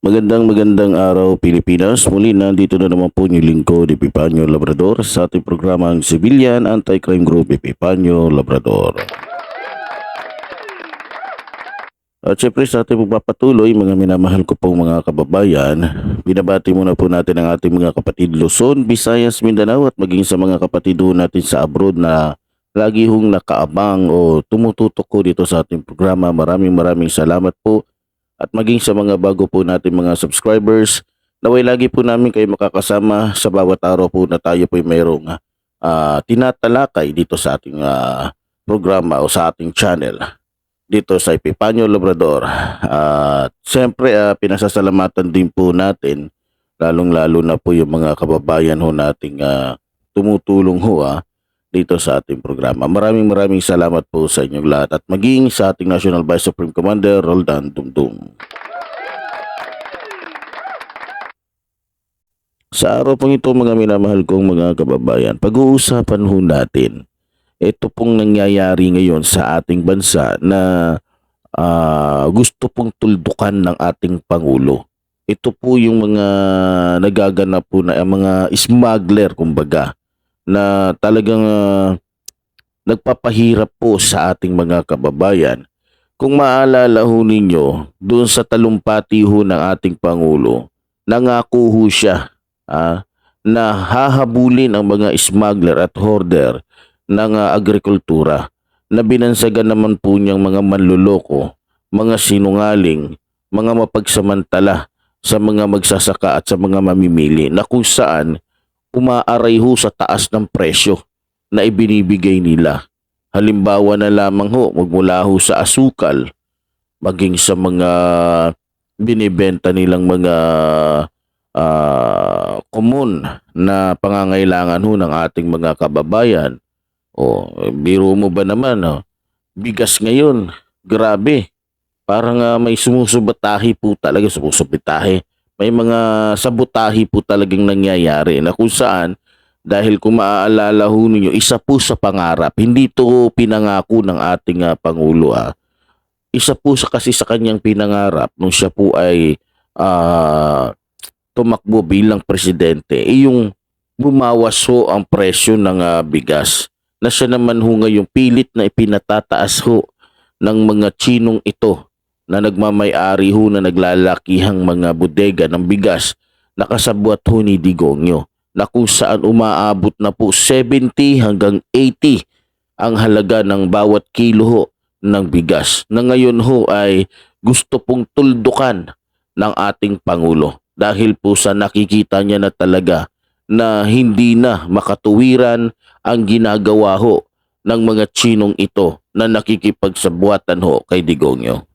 Magandang magandang araw Pilipinas. Muli nandito na naman po yung lingkod Epipanyo Labrador sa ating programang Civilian Anti-Crime Group Epipanyo Labrador. At syempre sa ating pagpapatuloy, mga minamahal ko pong mga kababayan, binabati muna po natin ang ating mga kapatid Luzon, Visayas, Mindanao at maging sa mga kapatid natin sa abroad na lagi hong nakaabang o tumututok ko dito sa ating programa. Maraming maraming salamat po at maging sa mga bago po natin mga subscribers naway lagi po namin kayo makakasama sa bawat araw po na tayo po mayroong ah, tinatalakay dito sa ating ah, programa o sa ating channel dito sa Epipanyo Labrador. At siyempre ah, pinasasalamatan din po natin lalong lalo na po yung mga kababayan ho nating ah, tumutulong ho ah, dito sa ating programa. Maraming maraming salamat po sa inyong lahat at maging sa ating National Vice Supreme Commander Roldan Dumdum. Sa araw pong ito mga minamahal kong mga kababayan, pag-uusapan ho natin ito pong nangyayari ngayon sa ating bansa na ah, gusto pong tuldukan ng ating Pangulo. Ito po yung mga nagaganap po na mga smuggler kumbaga na talagang ah, nagpapahirap po sa ating mga kababayan. Kung maalala ho ninyo, doon sa talumpati ho ng ating Pangulo, nangako ho siya ah, na hahabulin ang mga smuggler at hoarder ng ah, agrikultura na binansagan naman po niyang mga manluloko, mga sinungaling, mga mapagsamantala sa mga magsasaka at sa mga mamimili na kung saan umaaray ho sa taas ng presyo na ibinibigay nila. Halimbawa na lamang ho, magmula ho sa asukal, maging sa mga binibenta nilang mga ah, common na pangangailangan ho ng ating mga kababayan. O, biro mo ba naman, oh, bigas ngayon, grabe. Parang ah, may sumusubatahi po talaga, sumusubitahi may mga sabutahi po talagang nangyayari na kung saan dahil kung maaalala ho ninyo, isa po sa pangarap, hindi to pinangako ng ating ah, Pangulo. Ah. Isa po sa kasi sa kanyang pinangarap nung siya po ay ah, tumakbo bilang presidente, ay yung bumawas ho ang presyo ng ah, bigas na siya naman ho ngayong pilit na ipinatataas ho ng mga chinong ito na nagmamay-ari ho na naglalakihang mga bodega ng bigas na kasabwat ho ni Digongyo na kung saan umaabot na po 70 hanggang 80 ang halaga ng bawat kilo ho ng bigas na ngayon ho ay gusto pong tuldukan ng ating Pangulo dahil po sa nakikita niya na talaga na hindi na makatuwiran ang ginagawa ho ng mga chinong ito na nakikipagsabuatan ho kay Digongyo.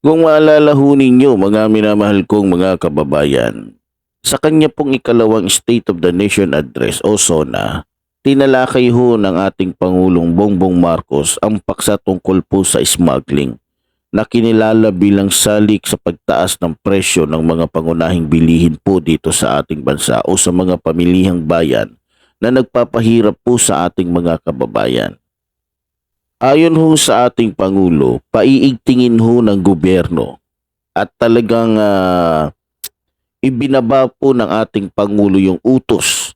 Kung maalala ho ninyo, mga minamahal kong mga kababayan, sa kanya pong ikalawang State of the Nation Address o SONA, tinalakay ho ng ating Pangulong Bongbong Marcos ang paksa tungkol po sa smuggling na kinilala bilang salik sa pagtaas ng presyo ng mga pangunahing bilihin po dito sa ating bansa o sa mga pamilihang bayan na nagpapahirap po sa ating mga kababayan. Ayon ho sa ating Pangulo, paiigtingin ho ng gobyerno at talagang ah, ibinaba po ng ating Pangulo yung utos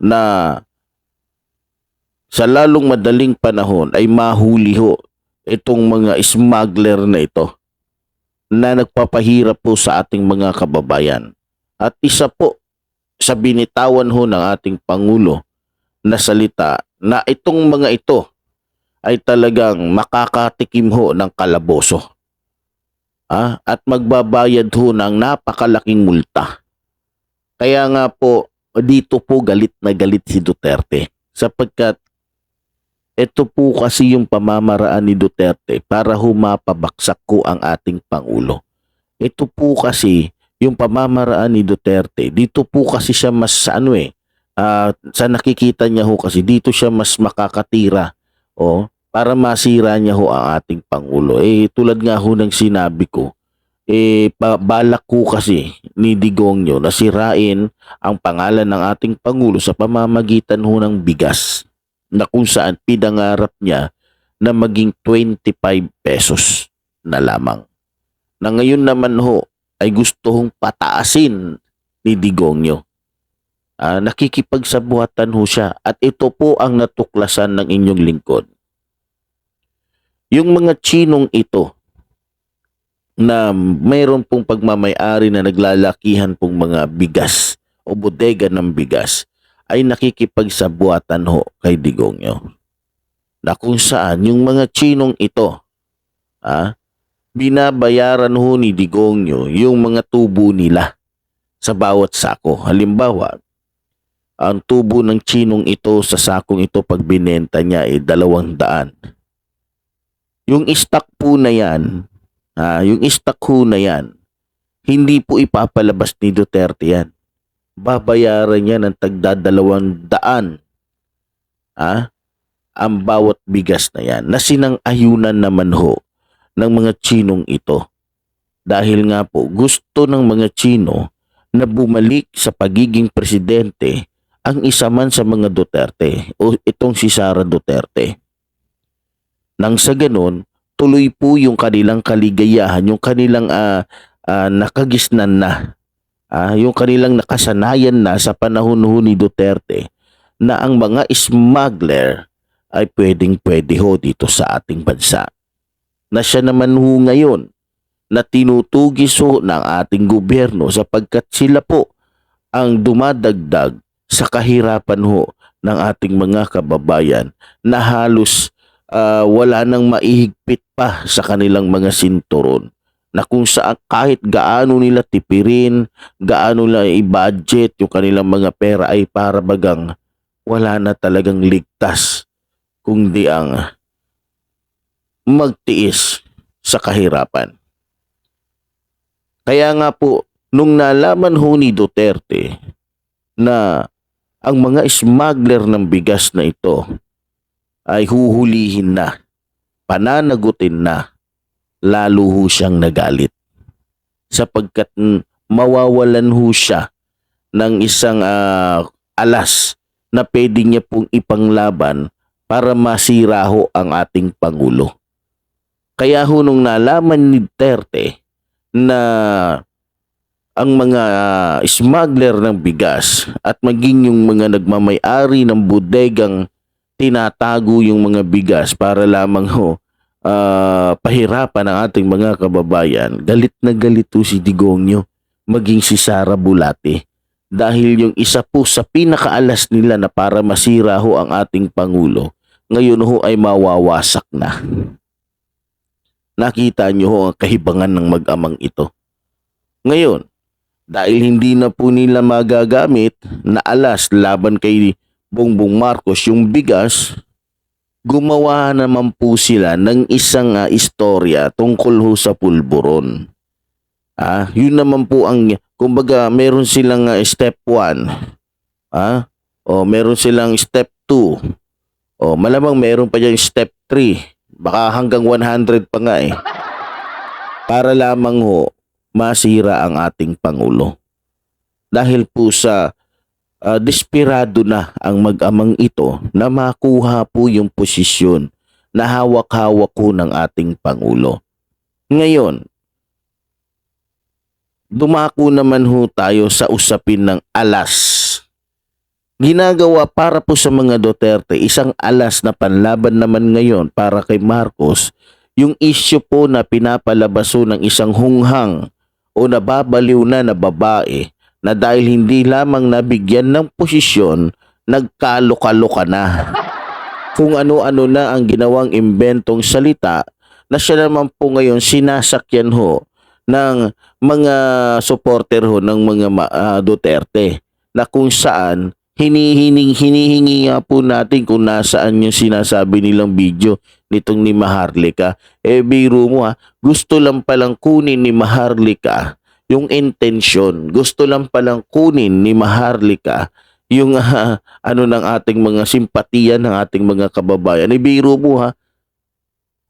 na sa lalong madaling panahon ay mahuli ho itong mga smuggler na ito na nagpapahirap po sa ating mga kababayan. At isa po sa binitawan ho ng ating Pangulo na salita na itong mga ito ay talagang makakatikim ho ng kalaboso. Ah, at magbabayad ho ng napakalaking multa. Kaya nga po, dito po galit na galit si Duterte sapagkat ito po kasi yung pamamaraan ni Duterte para humapabaksak ko ang ating Pangulo. Ito po kasi yung pamamaraan ni Duterte, dito po kasi siya mas ano eh, Ah, sa nakikita niya ho kasi dito siya mas makakatira o para masira niya ho ang ating pangulo. Eh tulad nga ho ng sinabi ko, eh balak ko kasi ni Digongyo na sirain ang pangalan ng ating pangulo sa pamamagitan ho ng bigas na kung saan pinangarap niya na maging 25 pesos na lamang. Na ngayon naman ho ay gusto hong pataasin ni Digongyo. Ah, nakikipagsabuhatan ho siya at ito po ang natuklasan ng inyong lingkod. Yung mga chinong ito na mayroon pong pagmamayari na naglalakihan pong mga bigas o bodega ng bigas ay nakikipagsabuhatan ho kay Digongyo. Na kung saan yung mga chinong ito, ah, binabayaran ho ni Digongyo yung mga tubo nila sa bawat sako. Halimbawa, ang tubo ng chinong ito sa sakong ito pag binenta niya ay dalawang daan. Yung stock po na yan, ah, yung stock ho na yan, hindi po ipapalabas ni Duterte yan. Babayaran niya ng tagdadalawang daan ah, ang bawat bigas na yan na sinang-ayunan naman ho ng mga Chinong ito. Dahil nga po gusto ng mga Chino na bumalik sa pagiging presidente ang isa man sa mga Duterte o itong si Sara Duterte. Nang sa ganun, tuloy po yung kanilang kaligayahan, yung kanilang ah, ah, nakagisnan na, ah, yung kanilang nakasanayan na sa panahon ho ni Duterte na ang mga smuggler ay pwedeng pwede ho dito sa ating bansa. Na siya naman ho ngayon na tinutugis ho ng ating gobyerno sapagkat sila po ang dumadagdag sa kahirapan ho ng ating mga kababayan na halos ah, wala nang maihigpit pa sa kanilang mga sinturon na kung saan kahit gaano nila tipirin, gaano nila i-budget yung kanilang mga pera ay para bagang wala na talagang ligtas kundi ang magtiis sa kahirapan. Kaya nga po, nung nalaman ho ni Duterte na ang mga smuggler ng bigas na ito ay huhulihin na, pananagutin na, lalo ho siyang nagalit. Sapagkat mawawalan ho siya ng isang ah, alas na pwede niya pong ipanglaban para masira ho ang ating Pangulo. Kaya ho nung nalaman ni Duterte na ang mga ah, smuggler ng bigas at maging yung mga nagmamay-ari ng bodegang tinatago yung mga bigas para lamang ho ah, pahirapan ang ating mga kababayan. Galit na galit ho si Digongyo maging si Sara Bulate dahil yung isa po sa pinakaalas nila na para masira ho ang ating Pangulo ngayon ho ay mawawasak na. Nakita niyo ho ang kahibangan ng mag-amang ito. Ngayon, dahil hindi na po nila magagamit na alas laban kay Bongbong Marcos yung bigas, gumawa naman po sila ng isang ah, istorya tungkol ho sa pulburon. Ah, yun naman po ang kumbaga meron silang ah, step 1. Ah, o meron silang step 2. O malamang meron pa dyan step 3. Baka hanggang 100 pa nga eh. Para lamang ho masira ang ating Pangulo. Dahil po sa ah, desperado na ang mag-amang ito na makuha po yung posisyon na hawak-hawak ko ng ating Pangulo. Ngayon, dumako naman ho tayo sa usapin ng alas. Ginagawa para po sa mga Duterte, isang alas na panlaban naman ngayon para kay Marcos, yung issue po na pinapalabas ho ng isang hunghang o nababaliw na na babae na dahil hindi lamang nabigyan ng posisyon, nagkalo-kalo na. Kung ano-ano na ang ginawang imbentong salita na siya naman po ngayon sinasakyan ho ng mga supporter ho ng mga ah, Duterte na kung saan hinihining hinihingi nga po natin kung nasaan yung sinasabi nilang video nitong ni Maharlika. Eh biro mo ha, gusto lang palang kunin ni Maharlika yung intensyon. Gusto lang palang kunin ni Maharlika yung ah, ano ng ating mga simpatiya ng ating mga kababayan. Ibiro mo ha,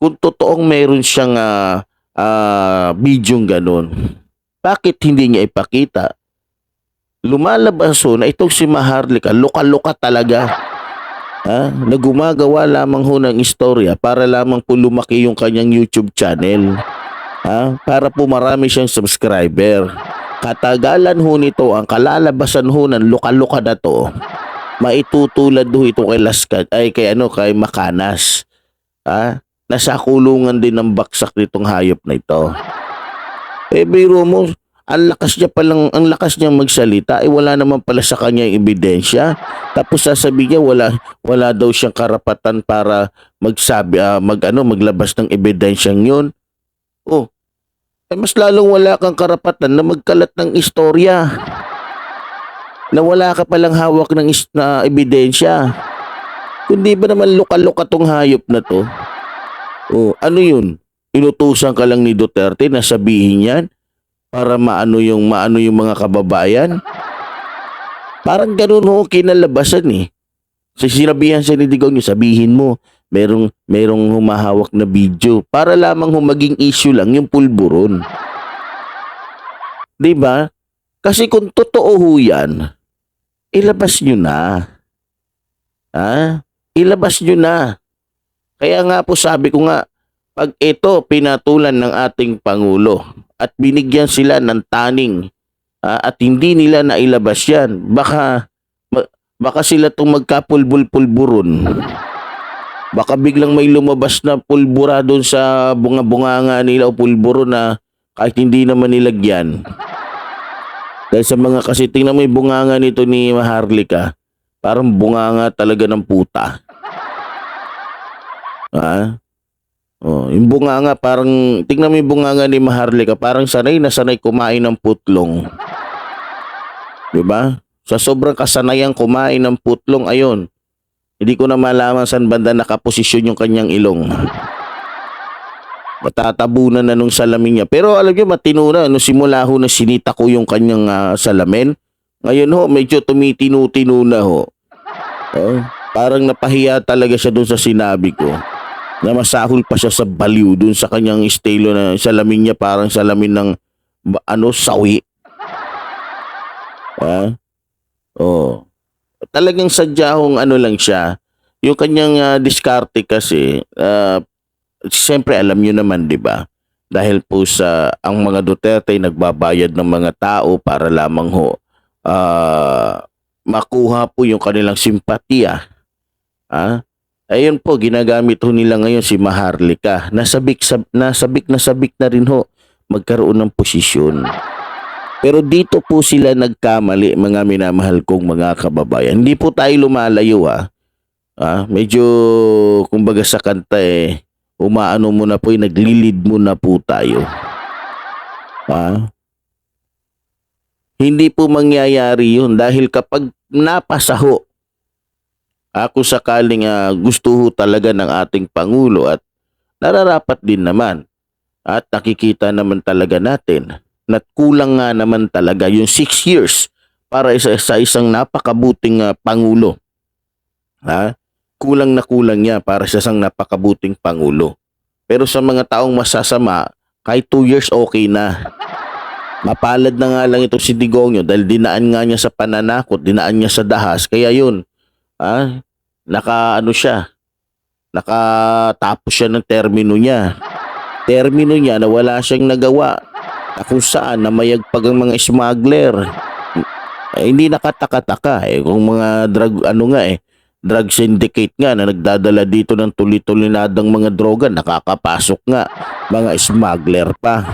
kung totoong meron siyang ah, ah, bidyong ganun, bakit hindi niya ipakita? Lumalabas ho na itong si Maharlika, luka-luka talaga. Ha? Na gumagawa lamang ho ng istorya para lamang po lumaki yung kanyang YouTube channel. Ha? Para po marami siyang subscriber. Katagalan ho nito, ang kalalabasan ho ng luka-luka na to, maitutulad ho ito kay Laskat, ay kay ano, kay Makanas. Ha? Nasa kulungan din ng baksak nitong hayop na ito. Eh, biro mo, ang lakas niya palang, ang lakas niya magsalita, eh wala naman pala sa kanya ebidensya. Tapos sasabihin niya wala wala daw siyang karapatan para magsabi ah, mag ano maglabas ng ebidensyang 'yun. Oh. Eh mas lalong wala kang karapatan na magkalat ng istorya. Na wala ka palang hawak ng is- na ebidensya. Kundi ba naman luka-luka tong hayop na to? Oh, ano 'yun? Inutusan ka lang ni Duterte na sabihin 'yan para maano yung maano yung mga kababayan? Parang ganun ho kinalabasan eh. Sa sinabihan sa ni Digong sabihin mo, merong, merong humahawak na video para lamang ho maging issue lang yung pulburon. 'Di ba? Kasi kung totoo ho yan, ilabas nyo na. Ha? Ilabas nyo na. Kaya nga po sabi ko nga, pag ito pinatulan ng ating Pangulo at binigyan sila ng taning ah, at hindi nila nailabas yan, baka baka sila itong magkapulbul-pulburon. Baka biglang may lumabas na pulbura doon sa bunga-bunganga nila o pulburo na kahit hindi naman nilagyan. Dahil sa mga kasi tingnan mo yung bunganga nito ni Maharlika, parang bunganga talaga ng puta. Ha? Oh, yung bunganga parang tingnan mo yung bunganga ni Maharlika, parang sanay na sanay kumain ng putlong. 'Di ba? Sa sobrang kasanayan kumain ng putlong ayon. Hindi ko na malaman saan banda nakaposisyon yung kanyang ilong. Matatabunan na nung salamin niya. Pero alam niyo matino na nung simula ho na sinita ko yung kanyang ah, salamin. Ngayon ho, medyo tumitino-tino na ho. Oh, parang napahiya talaga siya doon sa sinabi ko na masahol pa siya sa baliw dun sa kanyang estilo na salamin niya parang salamin ng ano sawi. Ha? Oh. Talagang sadya hong ano lang siya. Yung kanyang ah, diskarte kasi, ah, siyempre alam niyo naman 'di ba? Dahil po sa ang mga Duterte ay nagbabayad ng mga tao para lamang ho ah, makuha po yung kanilang simpatiya. Ha? Ayun po, ginagamit ho nila ngayon si Maharlika. Nasabik, sab, nasabik na sabik na rin ho magkaroon ng posisyon. Pero dito po sila nagkamali, mga minamahal kong mga kababayan. Hindi po tayo lumalayo ha. Ah, medyo, kumbaga sa kanta eh, umaano mo na po, eh, naglilid mo na po tayo. Ha? Hindi po mangyayari yun dahil kapag napasaho ako sakaling ah, gusto ho talaga ng ating Pangulo at nararapat din naman at nakikita naman talaga natin na kulang nga naman talaga yung six years para isa, sa isang napakabuting ah, Pangulo. Ha? Kulang na kulang niya para sa isang napakabuting Pangulo. Pero sa mga taong masasama, kahit two years okay na. Mapalad na nga lang ito si Digongyo dahil dinaan nga niya sa pananakot, dinaan niya sa dahas. Kaya yun, ah, naka ano siya, nakatapos siya ng termino niya. Termino niya na wala siyang nagawa na kung saan namayagpag ang mga smuggler. Eh, hindi nakataka-taka eh kung mga drug ano nga eh drug syndicate nga na nagdadala dito ng tuloy-tulinadang mga droga nakakapasok nga mga smuggler pa.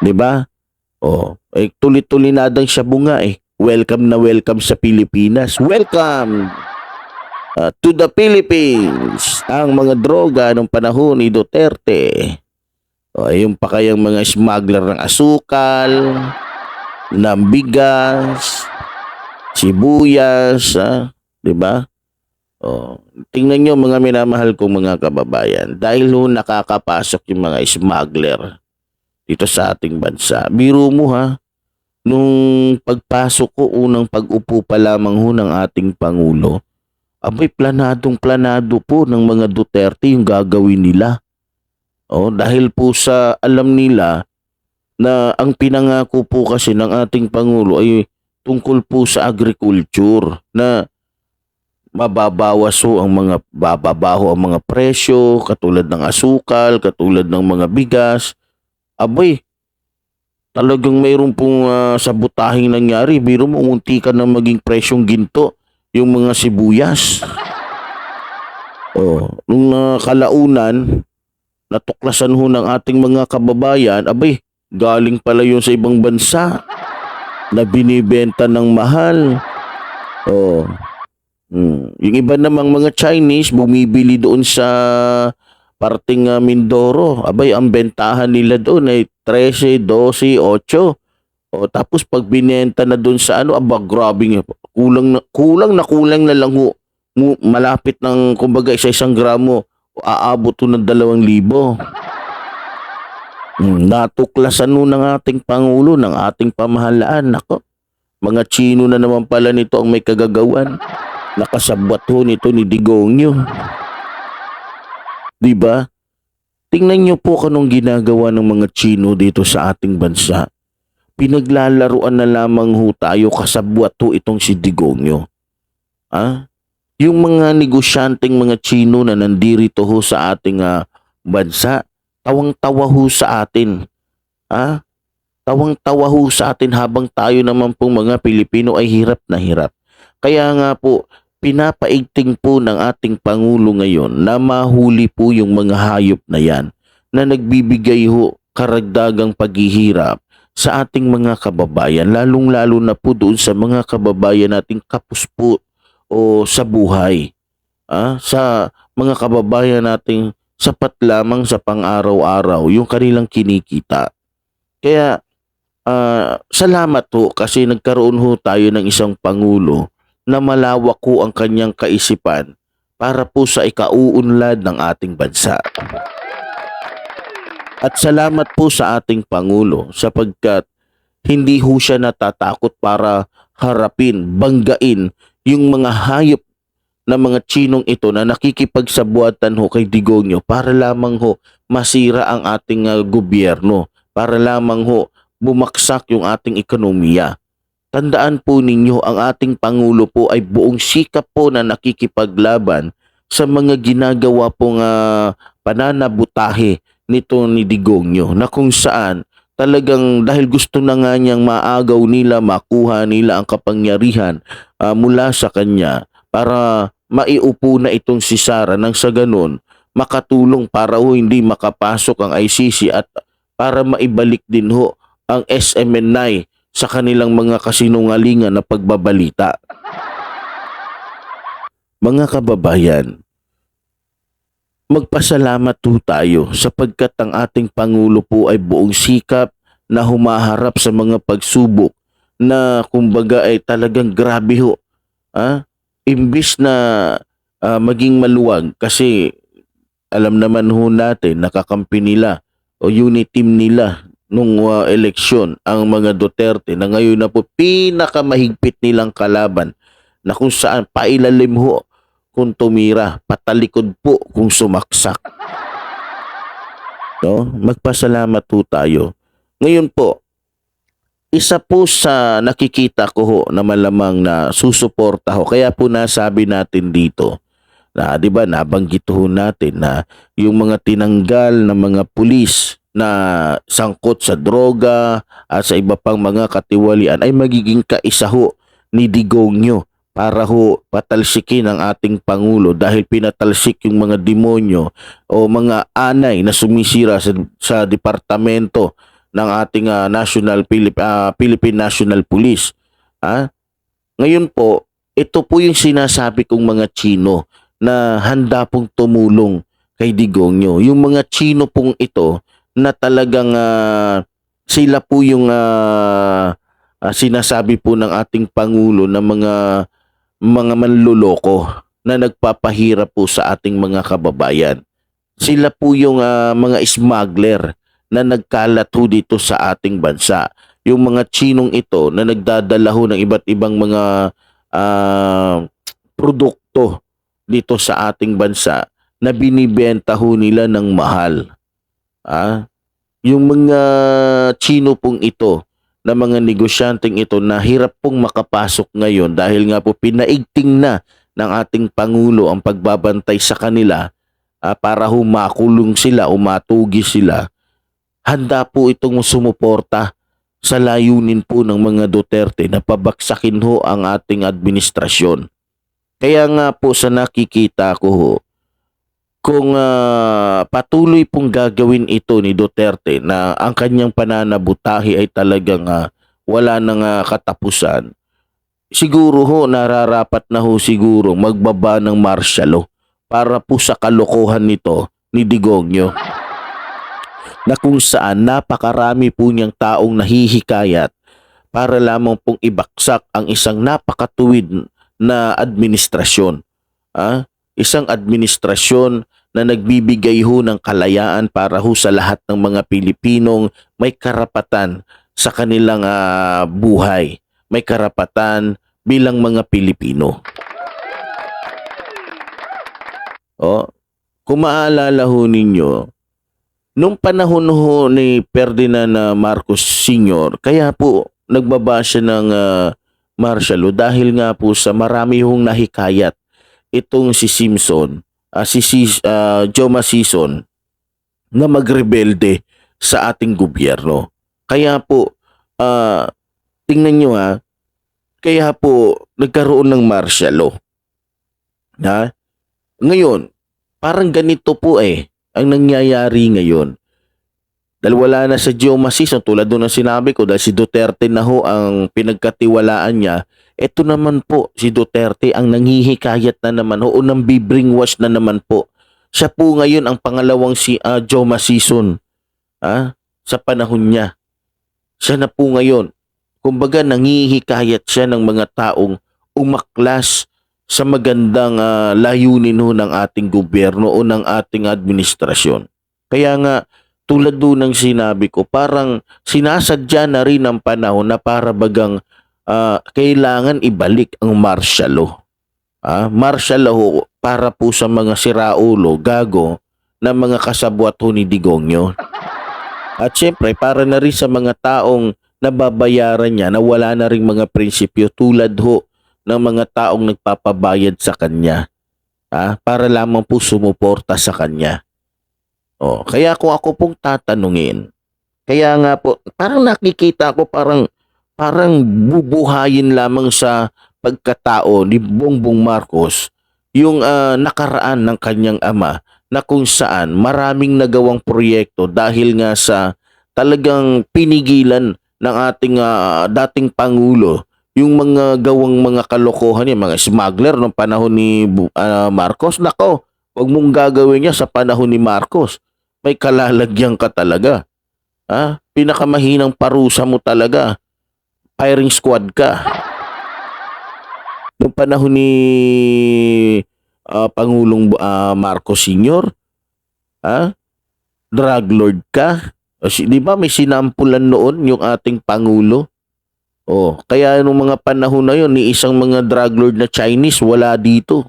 'Di ba? Oh, eh tulit-tulinadang siya bunga eh. Welcome na welcome sa Pilipinas. Welcome uh, to the Philippines. Ang mga droga nung panahon ni Duterte. O, yung pa kayang mga smuggler ng asukal, ng bigas, sibuyas, ha? 'di ba? O, tingnan nyo mga minamahal kong mga kababayan. Dahil ho nakakapasok yung mga smuggler dito sa ating bansa. Biro mo ha, nung pagpasok ko, unang pag-upo pa lamang ho ng ating Pangulo, abay planadong planado po ng mga Duterte yung gagawin nila. Oh, dahil po sa alam nila na ang pinangako po kasi ng ating Pangulo ay tungkol po sa agriculture na mababawas ho ang mga bababaho ang mga presyo katulad ng asukal, katulad ng mga bigas. Abay, talagang mayroon pong ah, sabotahing nangyari. Biro mo, unti ka na maging presyong ginto yung mga sibuyas. Oh, nung ah, kalaunan, natuklasan ho ng ating mga kababayan, abay, galing pala yun sa ibang bansa na binibenta ng mahal. Oh. Hmm. Yung iba namang mga Chinese bumibili doon sa parting ah, Mindoro. Abay, ang bentahan nila doon ay 13, 12, 8. O tapos pag binenta na doon sa ano, aba grabe nga. Kulang na kulang na kulang na lang ho. Malapit ng kumbaga isa isang gramo aabot to ng dalawang libo. Hmm, natuklasan nun ng ating Pangulo, ng ating pamahalaan. Nako, mga Chino na naman pala nito ang may kagagawan. Nakasabwat ho nito ni Digongyo. Di ba? Tingnan niyo po kanong ginagawa ng mga Chino dito sa ating bansa. Pinaglalaruan na lamang ho tayo kasabwat ho itong si Digongyo. Ah? Yung mga negosyanteng mga Chino na nandirito ho sa ating ah, bansa, tawang-tawa ho sa atin. Ah? Tawang-tawa ho sa atin habang tayo naman pong mga Pilipino ay hirap na hirap. Kaya nga po, pinapaigting po ng ating Pangulo ngayon na mahuli po yung mga hayop na yan na nagbibigay ho karagdagang paghihirap sa ating mga kababayan, lalong-lalo na po doon sa mga kababayan nating kapuspo o sa buhay. Ah, sa mga kababayan nating sapat lamang sa pang-araw-araw yung kanilang kinikita. Kaya ah, salamat ho kasi nagkaroon ho tayo ng isang pangulo na malawak ho ang kanyang kaisipan para po sa ikauunlad ng ating bansa. At salamat po sa ating Pangulo sapagkat hindi ho siya natatakot para harapin, banggain yung mga hayop na mga chinong ito na nakikipagsabuatan ho kay Digongyo para lamang ho masira ang ating ah, gobyerno, para lamang ho bumaksak yung ating ekonomiya. Tandaan po ninyo, ang ating Pangulo po ay buong sikap po na nakikipaglaban sa mga ginagawa pong ah, pananabutahe nito ni Digongyo na kung saan talagang dahil gusto na nga niyang maagaw nila, makuha nila ang kapangyarihan ah, mula sa kanya para maiupo na itong si Sara nang sa ganun makatulong para ho hindi makapasok ang ICC at para maibalik din ho ang SMNI sa kanilang mga kasinungalingan na pagbabalita. Mga kababayan, magpasalamat po tayo sapagkat ang ating Pangulo po ay buong sikap na humaharap sa mga pagsubok na kumbaga ay talagang grabe ho. Ah? Imbis na ah, maging maluwag kasi alam naman ho natin nakakampi nila o unit team nila nung ah, eleksyon ang mga Duterte na ngayon na po pinakamahigpit nilang kalaban na kung saan pailalim ho kung tumira, patalikod po kung sumaksak. No? Magpasalamat po tayo. Ngayon po, isa po sa nakikita ko ho na malamang na susuporta ho. Kaya po nasabi natin dito na 'di ba nabanggit ho natin na yung mga tinanggal na mga pulis na sangkot sa droga at sa iba pang mga katiwalian ay magiging kaisa ho ni Digongyo para ho patalsikin ang ating Pangulo dahil pinatalsik yung mga demonyo o mga anay na sumisira sa, sa departamento ng ating ah, National Philip, ah, Philippine National Police. Ah? Ngayon po, ito po yung sinasabi kong mga Chino na handa pong tumulong kay Digongyo. Yung mga Chino pong ito na talagang ah, sila po yung ah, ah, sinasabi po ng ating Pangulo na mga mga manluloko na nagpapahirap po sa ating mga kababayan. Sila po yung ah, mga smuggler na nagkalat ho dito sa ating bansa. yung mga Chinong ito na nagdadala ho ng iba't ibang mga ah, produkto dito sa ating bansa na binibenta ho nila ng mahal. Ah, yung mga Chino pong ito na mga negosyanteng ito na hirap pong makapasok ngayon dahil nga po pinaigting na ng ating Pangulo ang pagbabantay sa kanila ah, para humakulong sila o matugi sila. Handa po itong sumuporta sa layunin po ng mga Duterte na pabaksakin ho ang ating administrasyon. Kaya nga po sa nakikita ko ho, kung ah, patuloy pong gagawin ito ni Duterte na ang kanyang pananabutahi ay talagang ah, wala nang ah, katapusan, siguro ho nararapat na ho siguro magbaba ng martial law para po sa kalokohan nito ni Digongyo na kung saan napakarami po niyang taong nahihikayat para lamang pong ibaksak ang isang napakatuwid na administrasyon. Ah, isang administrasyon na nagbibigay ho ng kalayaan para ho sa lahat ng mga Pilipinong may karapatan sa kanilang ah, buhay, may karapatan bilang mga Pilipino. Oh, kung maalala ho ninyo, nung panahon ho ni Ferdinand ah, Marcos Sr., kaya po nagbaba siya ng ah, martial law dahil nga po sa marami hong nahikayat itong si Simpson, ah, si, ah, Joma Sison na magrebelde sa ating gobyerno. Kaya po, ah, tingnan nyo ha, kaya po nagkaroon ng martial law. Ha? Ngayon, parang ganito po eh, ang nangyayari ngayon. Dahil wala na sa Joma Sison, tulad doon ng sinabi ko, dahil si Duterte na ho ang pinagkatiwalaan niya, ito naman po, si Duterte ang nanghihikayat na naman ho, o nang bibringwash na naman po. Siya po ngayon ang pangalawang si ah, Joma Sison ah, sa panahon niya. Siya na po ngayon. Kumbaga nanghihikayat siya ng mga taong umaklas sa magandang ah, layunin ho ng ating gobyerno o ng ating administrasyon. Kaya nga, tulad doon ng sinabi ko, parang sinasadya na rin ang panahon na para bagang ah, kailangan ibalik ang martial law. Ah, martial law para po sa mga siraulo, gago, na mga kasabwat ho ni Digongyo. At syempre, para na rin sa mga taong nababayaran niya na wala na rin mga prinsipyo tulad ho ng mga taong nagpapabayad sa kanya. Ah, para lamang po sumuporta sa kanya. Oh, kaya kung ako pong tatanungin, kaya nga po, parang nakikita ko parang parang bubuhayin lamang sa pagkatao ni Bongbong Marcos yung ah, nakaraan ng kanyang ama na kung saan maraming nagawang proyekto dahil nga sa talagang pinigilan ng ating ah, dating pangulo yung mga gawang mga kalokohan niya, mga smuggler ng panahon ni ah, Marcos. Nako, wag mong gagawin niya sa panahon ni Marcos. May kalalagyan ka talaga. Ha? Pinakamahinang parusa mo talaga. Firing squad ka. Noong panahon ni ah, Pangulong ah, Marcos Sr., ha? drug lord ka. Di ba may sinampulan noon yung ating Pangulo? Oh, kaya nung mga panahon na yun, ni isang mga drug lord na Chinese wala dito.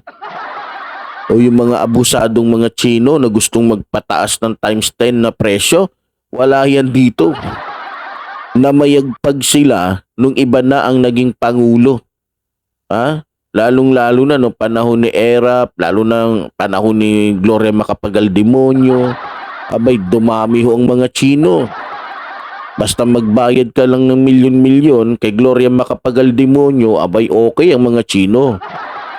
O yung mga abusadong mga Chino na gustong magpataas ng times 10 na presyo, wala yan dito. Namayagpag sila nung iba na ang naging pangulo. Ha? Lalong-lalo na nung panahon ni Erap, lalo na panahon ni Gloria Macapagal Demonyo. Abay, dumami ho ang mga Chino. Basta magbayad ka lang ng milyon-milyon kay Gloria Macapagal Demonyo, abay okay ang mga Chino.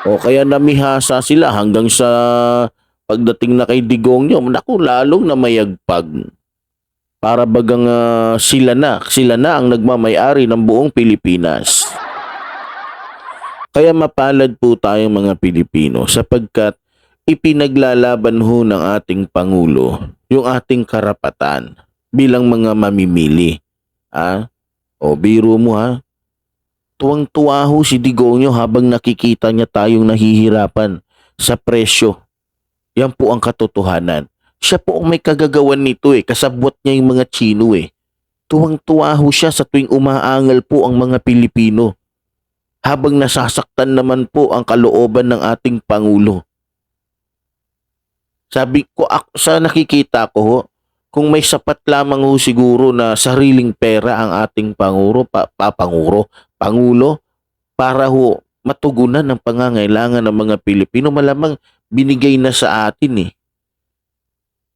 O kaya namihasa sila hanggang sa pagdating na kay Digongyo, naku, lalong na mayagpag. Para bagang ah, sila na, sila na ang nagmamayari ng buong Pilipinas. Kaya mapalad po tayo mga Pilipino sapagkat ipinaglalaban ho ng ating Pangulo yung ating karapatan bilang mga mamimili. Ha? O biro mo ha, tuwang-tuwa ho si Digongyo habang nakikita niya tayong nahihirapan sa presyo. Yan po ang katotohanan. Siya po ang may kagagawan nito eh, kasabwat niya yung mga Chino eh. tuwang-tuwa ho siya sa tuwing umaangal po ang mga Pilipino. Habang nasasaktan naman po ang kalooban ng ating Pangulo. Sabi ko, sa nakikita ko ho, kung may sapat lamang ho siguro na sariling pera ang ating Pangulo, pa, pa Pangulo, para ho matugunan ang pangangailangan ng mga Pilipino, malamang binigay na sa atin eh.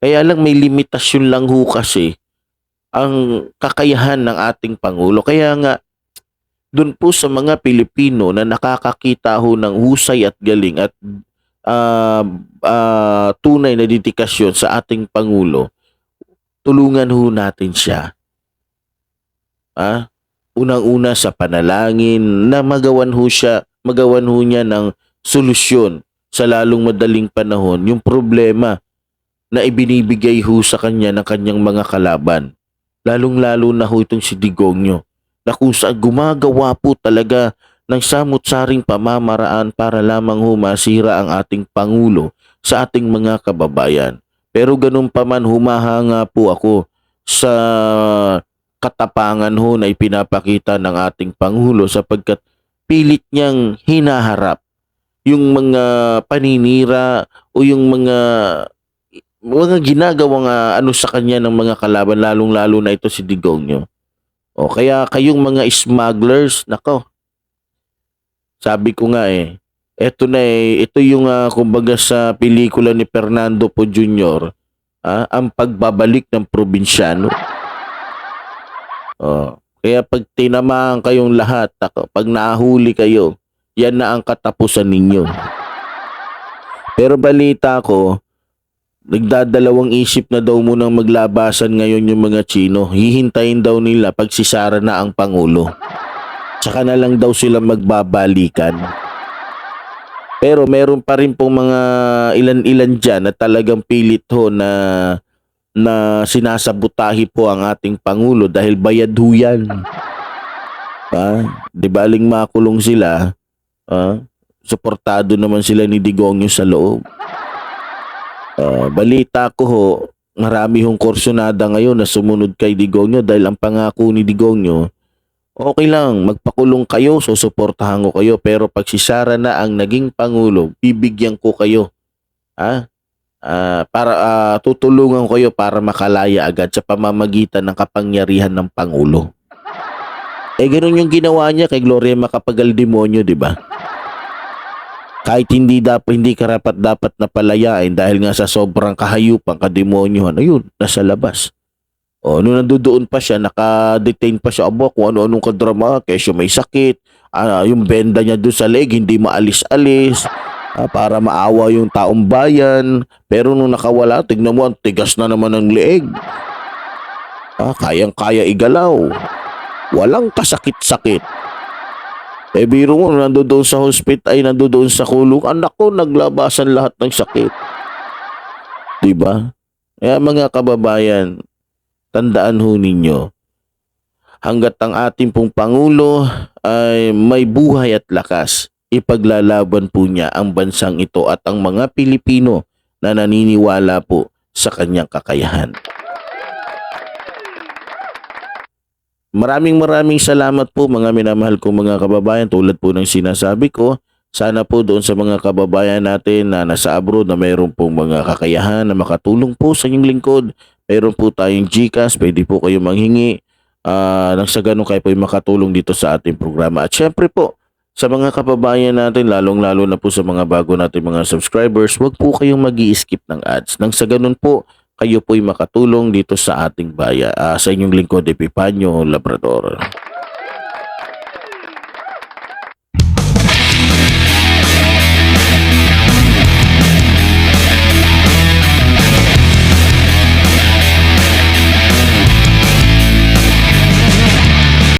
Kaya lang may limitasyon lang ho kasi ang kakayahan ng ating Pangulo. Kaya nga, doon po sa mga Pilipino na nakakakita ho ng husay at galing at ah, ah, tunay na dedikasyon sa ating Pangulo, tulungan ho natin siya. Ah, unang-una sa panalangin na magawan ho siya, magawan ho niya ng solusyon sa lalong madaling panahon yung problema na ibinibigay ho sa kanya ng kanyang mga kalaban. Lalong-lalo na ho itong si Digongyo na kung saan gumagawa po talaga ng samut-saring pamamaraan para lamang ho masira ang ating Pangulo sa ating mga kababayan. Pero ganun pa man humahanga po ako sa katapangan ho na ipinapakita ng ating Pangulo sapagkat pilit niyang hinaharap yung mga paninira o yung mga mga ginagawang ah, ano sa kanya ng mga kalaban lalong-lalo na ito si Digongyo. O kaya kayong mga smugglers, nako. Sabi ko nga eh, eto na eh, ito yung ah, kumbaga sa pelikula ni Fernando Po Jr., ah, ang pagbabalik ng probinsyano. Oh, kaya pag tinamaan kayong lahat, pag nahuli kayo, yan na ang katapusan ninyo. Pero balita ko, nagdadalawang isip na daw munang maglabasan ngayon yung mga Chino. Hihintayin daw nila pag sisara na ang Pangulo. Tsaka na lang daw sila magbabalikan. Pero meron pa rin pong mga ilan-ilan dyan na talagang pilit ho na na sinasabutahi po ang ating Pangulo dahil bayad ho yan. Ha? Di baling makulong sila, ha? suportado naman sila ni Digongyo sa loob. Ah, balita ko ho, marami hong kursunada ngayon na sumunod kay Digongyo dahil ang pangako ni Digongyo, okay lang, magpakulong kayo, susuportahan ko kayo, pero pag si Sara na ang naging Pangulo, bibigyan ko kayo. Ha? Ah, para ah, tutulungan kayo para makalaya agad sa pamamagitan ng kapangyarihan ng Pangulo. Eh, ganun yung ginawa niya kay Gloria Macapagal Demonyo, di ba? kahit hindi dapat hindi karapat dapat na palayain dahil nga sa sobrang kahayupan, kademonyohan, ayun, nasa labas. O, nung nandoon pa siya, naka-detain pa siya, abo, kung ano-anong kadrama, kesyo may sakit, ah, yung benda niya doon sa leg, hindi maalis-alis, ah, para maawa yung taong bayan. Pero nung nakawala, tignan mo, ang tigas na naman ng leeg. Ah, kayang-kaya igalaw. Walang kasakit-sakit. Eh biro mo, nandoon sa hospital, ay nandoon sa kulong, anak ko, naglabasan lahat ng sakit. Diba? Kaya mga kababayan, tandaan ho ninyo, hanggat ang ating pong Pangulo ay may buhay at lakas, ipaglalaban po niya ang bansang ito at ang mga Pilipino na naniniwala po sa kanyang kakayahan. Maraming maraming salamat po mga minamahal kong mga kababayan tulad po ng sinasabi ko. Sana po doon sa mga kababayan natin na nasa abroad na mayroon pong mga kakayahan na makatulong po sa inyong lingkod. Mayroon po tayong GCash, pwede po kayo manghingi. Ah, nang sa ganun kayo po makatulong dito sa ating programa. At syempre po, sa mga kababayan natin, lalong-lalo na po sa mga bago natin mga subscribers, huwag po kayong mag skip ng ads. Nang sa ganun po, kayo po'y makatulong dito sa ating bayan, ah, sa inyong lingkod, Epipanyo Labrador.